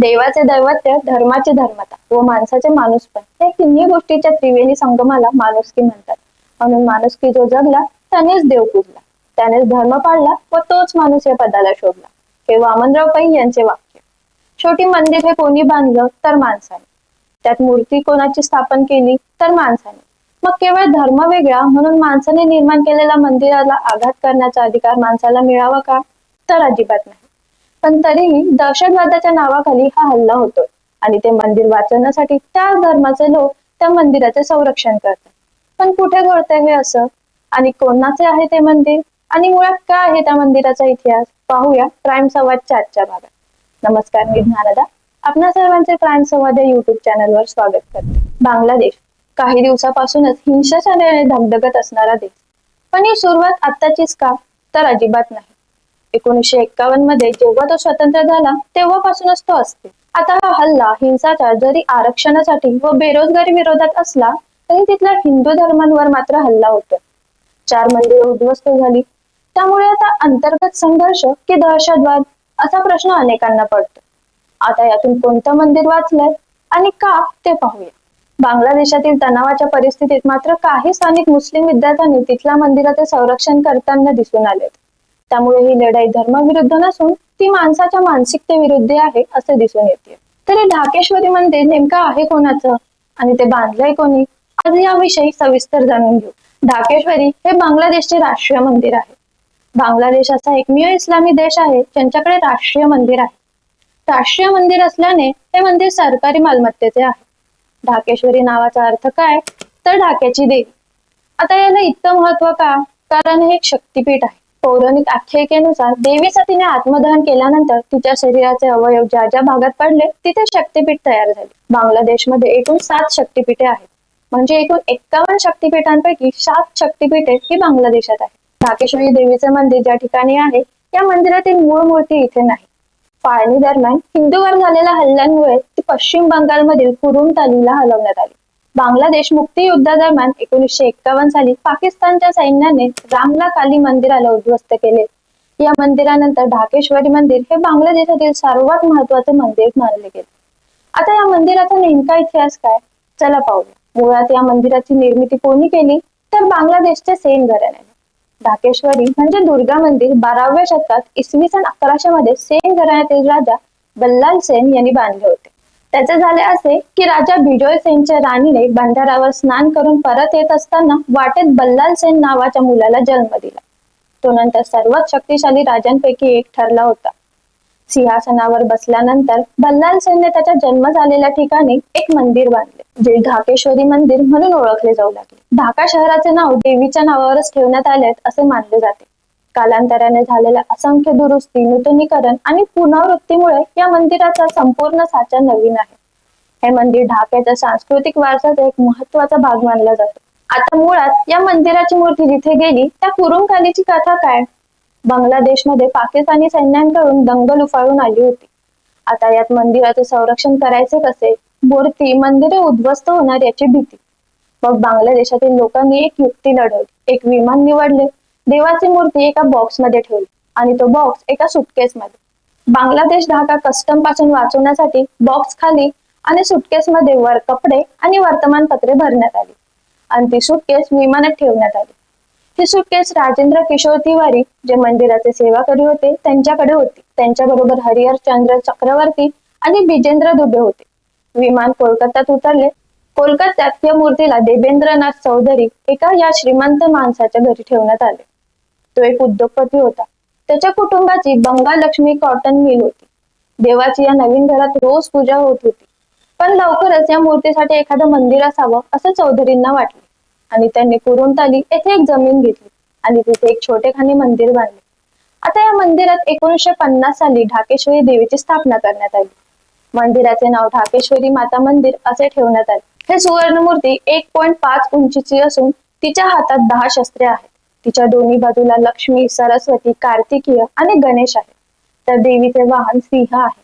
देवाचे दैवत्य धर्माचे धर्मता व माणसाचे माणूसपण या तिन्ही गोष्टीच्या त्रिवेणी संगमाला माणुसकी म्हणतात. म्हणून माणुसकी जो जगला त्यानेच देव पूजला. त्यानेच धर्म पाळला व तोच माणूस या पदाला शोधला हे वामनराव पै यांचे वाक्य. शेवटी मंदिर हे कोणी बांधलं तर माणसाने. त्यात मूर्ती कोणाची स्थापन केली तर माणसाने. मग केवळ धर्म वेगळा म्हणून माणसाने निर्माण केलेल्या मंदिराला आघात करण्याचा अधिकार माणसाला मिळावा का? तर अजिबात नाही. पण तरीही दहशतवादाच्या नावाखाली हा हल्ला होतोय. आणि ते मंदिर वाचवण्यासाठी त्या धर्माचे लोक त्या मंदिराचे संरक्षण करतात. पण कुठे घडतंय हे असं? आणि कोणाचे आहे ते मंदिर? आणि मुळात काय आहे त्या मंदिराचा इतिहास? पाहूया प्राईम संवादच्या आजच्या भागात. नमस्कार मी ज्ञानदा. आपणा सर्वांचे प्राईम संवाद या युट्यूब चॅनलवर स्वागत करते. बांगलादेश काही दिवसापासूनच हिंसाचाराने धगधगत असणारा देश. पण ही सुरुवात आत्ताचीच का? तर अजिबात नाही. एकोणीसशे एक्कावन्नमध्ये जेव्हा तो स्वतंत्र झाला तेव्हापासूनच तो असते. आता हा हल्ला हिंसाचार जरी आरक्षणासाठी व बेरोजगारी विरोधात असला तरी तिथल्या हिंदू धर्मांवर मात्र हल्ला होतो चार मंदिरे उद्ध्वस्त झाली. त्यामुळे आता अंतर्गत संघर्ष की दहशतवाद असा प्रश्न अनेकांना पडतो आता यातून कोणतं मंदिर वाचलंय आणि का ते पाहूया. बांगलादेशातील तणावाच्या परिस्थितीत मात्र काही स्थानिक मुस्लिम विद्यार्थ्यांनी तिथल्या मंदिराचे संरक्षण करताना दिसून आले त्यामुळे ही लढाई धर्माविरुद्ध नसून ती माणसाच्या मानसिकतेविरुद्ध आहे असे दिसून येते. तर हे ढाकेश्वरी मंदिर नेमकं आहे कोणाचं? आणि ते बांधलंय कोणी? आज याविषयी सविस्तर जाणून घेऊ. ढाकेश्वरी हे बांगलादेशचे राष्ट्रीय मंदिर आहे. बांगलादेश असा एकमेव इस्लामी देश आहे ज्यांच्याकडे राष्ट्रीय मंदिर आहे. राष्ट्रीय मंदिर असल्याने हे मंदिर सरकारी मालमत्तेचे आहे. ढाकेश्वरी नावाचा अर्थ काय? तर ढाक्याची देवी. आता याला इतकं महत्त्व का? कारण हे एक शक्तीपीठ आहे. पौराणिक आख्यायिकेनुसार देवी सतीने आत्मदहन केल्यानंतर तिच्या शरीराचे अवयव ज्या ज्या भागात पडले तिथे शक्तीपीठ तयार झाले. बांगलादेशमध्ये एकूण सात शक्तीपीठे आहेत. म्हणजे एकूण एक्कावन्न शक्तीपीठांपैकी सात शक्तीपीठे ही बांगलादेशात आहेत. ढाकेश्वरी देवीचे मंदिर ज्या ठिकाणी आहे या मंदिरातील मूळ मूर्ती इथे नाही. फाळणी दरम्यान हिंदूवर झालेल्या हल्ल्यांमुळे ती पश्चिम बंगालमधील कुरुमतालीला हलवण्यात आली. बांगलादेश मुक्ती युद्धादरम्यान एकोणीसशे एक्कावन्न साली पाकिस्तानच्या सैन्याने रामला काली मंदिराला उद्ध्वस्त केले. या मंदिरानंतर ढाकेश्वरी मंदिर हे बांगलादेशातील सर्वात महत्त्वाचे मंदिर मानले गेले. आता या मंदिराचा नेमका इतिहास काय? चला पाहूया. मुळात या मंदिराची निर्मिती कोणी केली? तर बांगलादेशच्या सेन घराण्याने. ढाकेश्वरी म्हणजे दुर्गा मंदिर बाराव्या शतकात इसवी सन अकराशे मध्ये सेन घराण्यातील राजा बल्लाल सेन यांनी बांधले होते. त्याचे झाले असे की राजा बिजोय सेनच्या राणीने बंधारावर स्नान करून परत येत असताना वाटेत बल्लाल सेन नावाच्या मुलाला जन्म दिला. तो नंतर सर्वात शक्तिशाली राजांपैकी एक ठरला होता. सिंहासनावर बसल्यानंतर बल्लाल सेनने त्याच्या जन्म झालेल्या ठिकाणी एक मंदिर बांधले जे ढाकेश्वरी मंदिर म्हणून ओळखले जाऊ लागले. ढाका शहराचे नाव देवीच्या नावावरच ठेवण्यात आले असे मानले जाते. कालांतराने झालेल्या असंख्य दुरुस्ती नूतनीकरण आणि पुनरावृत्तीमुळे या मंदिराचा संपूर्ण साचा नवीन आहे. हे मंदिर ढाक्याच्या सांस्कृतिक वारसाचा एक महत्त्वाचा भाग मानला जातो. आता मुळात या मंदिराची मूर्ती जिथे गेली त्या कुरुंकालीची कथा काय? बांगलादेशमध्ये पाकिस्तानी सैन्यांकडून दंगल उफाळून आली होती. आता यात मंदिराचे संरक्षण करायचे कसे? मूर्ती मंदिरे उद्ध्वस्त होणार याची भीती. मग बांगलादेशातील लोकांनी एक युक्ती लढवली. एक विमान निवडले. देवाची मूर्ती एका बॉक्समध्ये ठेवली आणि तो बॉक्स एका सुटकेस मध्ये. बांगलादेश ढाका कस्टमपासून वाचवण्यासाठी बॉक्स खाली आणि सुटकेस मध्ये वर कपडे आणि वर्तमानपत्रे भरण्यात आली. आणि ती सुटकेस विमानात ठेवण्यात आली. ही सुटकेस राजेंद्र किशोर तिवारी जे मंदिराचे सेवाकरी होते त्यांच्याकडे होती. त्यांच्याबरोबर हरिहर चंद्र चक्रवर्ती आणि बिजेंद्र दुबे होते. विमान कोलकात्यात उतरले. कोलकात्यात या मूर्तीला देवेंद्रनाथ चौधरी एका या श्रीमंत माणसाच्या घरी ठेवण्यात आले. तो एक उद्योगपती होता. त्याच्या कुटुंबाची बंगाल लक्ष्मी कॉटन मिल होती. देवाची या नवीन घरात रोज पूजा होत होती. पण लवकरच या मूर्तीसाठी एखादं मंदिर असावं असं चौधरींना वाटले. आणि त्यांनी कुरुंताली येथे एक जमीन घेतली आणि तिथे एक छोटेखानी मंदिर बांधले. आता या मंदिरात एकोणीसशे पन्नास साली ढाकेश्वरी देवीची स्थापना करण्यात आली. मंदिराचे नाव ढाकेश्वरी माता मंदिर असे ठेवण्यात आले. हे सुवर्णमूर्ती एक पॉईंट पाच उंचीची असून तिच्या हातात दहा शस्त्रे आहेत. तिच्या दोन्ही बाजूला लक्ष्मी सरस्वती कार्तिकीय आणि गणेश आहे तर देवीचे वाहन सिंह आहे.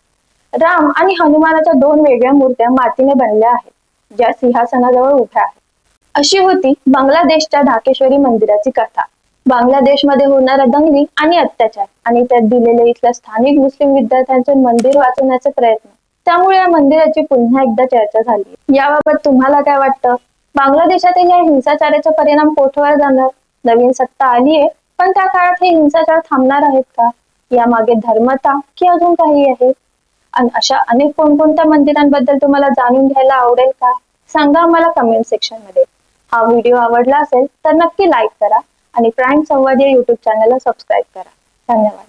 राम आणि हनुमानाच्या दोन वेगळ्या मूर्त्या मातीने बनल्या आहेत ज्या सिंहासनाजवळ उभ्या आहेत. अशी होती बांगलादेशच्या ढाकेश्वरी मंदिराची कथा. बांगलादेशमध्ये होणारा दंगली आणि अत्याचार आणि त्यात दिलेले इथल्या स्थानिक मुस्लिम विद्यार्थ्यांचे मंदिर वाचवण्याचे प्रयत्न. त्यामुळे या मंदिराची पुन्हा एकदा चर्चा झाली. याबाबत तुम्हाला काय वाटतं? बांगलादेशातील या हिंसाचाराचा परिणाम कोठवर जाणार? नवीन सत्ता आलीये पण त्या काळात हे हिंसाचार थांबणार आहेत का? यामागे धर्मता की अजून काही आहे? आणि अशा अनेक कोणकोणत्या मंदिरांबद्दल तुम्हाला जाणून घ्यायला आवडेल का? सांगा मला कमेंट सेक्शनमध्ये. हा व्हिडिओ आवडला असेल तर नक्की लाईक करा आणि प्राईम संवाद या युट्यूब चॅनलला सबस्क्राईब करा. धन्यवाद.